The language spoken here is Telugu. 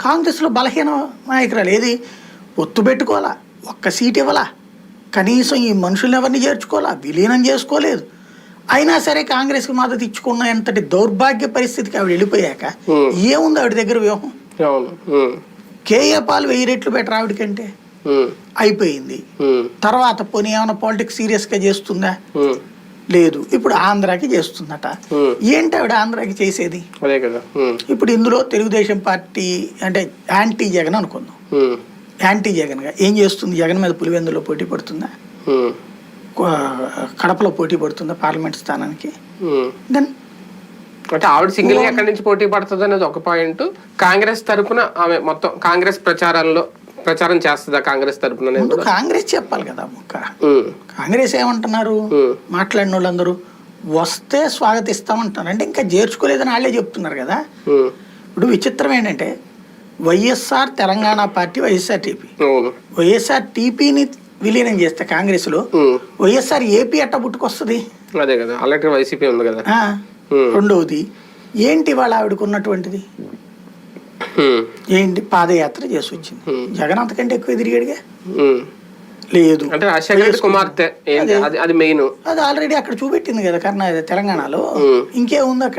కాంగ్రెస్లో బలహీన నాయకురాలు. ఏది? ఒత్తు పెట్టుకోవాలా? ఒక్క సీట్ ఇవ్వాలా? కనీసం ఈ మనుషుల్ని ఎవరిని చేర్చుకోవాలా? విలీనం చేసుకోలేదు. అయినా సరే కాంగ్రెస్కి మద్దతు ఇచ్చుకున్న ఎంతటి దౌర్భాగ్య పరిస్థితికి ఆవిడ వెళ్ళిపోయాక. ఏముంది ఆవిడ దగ్గర వ్యూహం? కేఏ పాలు వెయ్యి రెట్లు బెటర్ ఆవిడకంటే అయిపోయింది. తర్వాత పోనీ ఏమైనా పాలిటిక్స్ సీరియస్గా చేస్తుందా? లేదు. ఇప్పుడు ఆంధ్రాకి చేస్తుందట. ఏంటి ఆవిడ ఆంధ్రాకి చేసేది? అదే కదా. ఉమ్, ఇప్పుడు ఇందులో తెలుగుదేశం పార్టీ అంటే యాంటీ జగన్ అనుకుందాం. యాంటీ జగన్గా ఏం చేస్తుంది? జగన్ మీద పులివెందులో పోటీ పడుతుందా? కడపలో పోటీ పడుతుందా పార్లమెంట్ స్థానానికి. దెన్ అంటే ఆవిడ సింగిల్గా ఎక్కడి నుంచి పోటీ పడుతుంది అనేది ఒక పాయింట్. కాంగ్రెస్ తరపున ఆమె మొత్తం కాంగ్రెస్ ప్రచారంలో ప్రచారం చేస్తుందా కాంగ్రెస్ కూడా? కాంగ్రెస్ చెప్పాలి కదా ముక్క కాంగ్రెస్ ఏమంటున్నారు? మాట్లాడిన వాళ్ళందరూ వస్తే స్వాగతిస్తామంటున్నారు అంటే ఇంకా చేర్చుకోలేదని వాళ్ళే చెప్తున్నారు కదా. ఇప్పుడు విచిత్రం ఏంటంటే YSR Telangana party YSR TP. YSR టీపీని విలీనం చేస్తే కాంగ్రెస్లో ఉమ్, వైఎస్ఆర్ ఏపీ ఎట్ట పుట్టుకొస్తుంది. అదే కదా అలాగే వైసీపీ ఉంది కదా. రెండవది ఏంటి వాళ్ళ ఆవిడకు ఉన్నటువంటిది ఉమ్, ఏంటి? పాదయాత్ర చేసి వచ్చింది. జగన్ అంతకంటే ఎక్కువ తిరిగాడుగా. లేదు. అంటే రాజశేఖర కుమార్తె. అది. మెయిన్. అది ఆల్రెడీ అక్కడ చూపెట్టింది కదా కర్ణా తెలంగాణలో. ఇంకేముంది అక్కడ?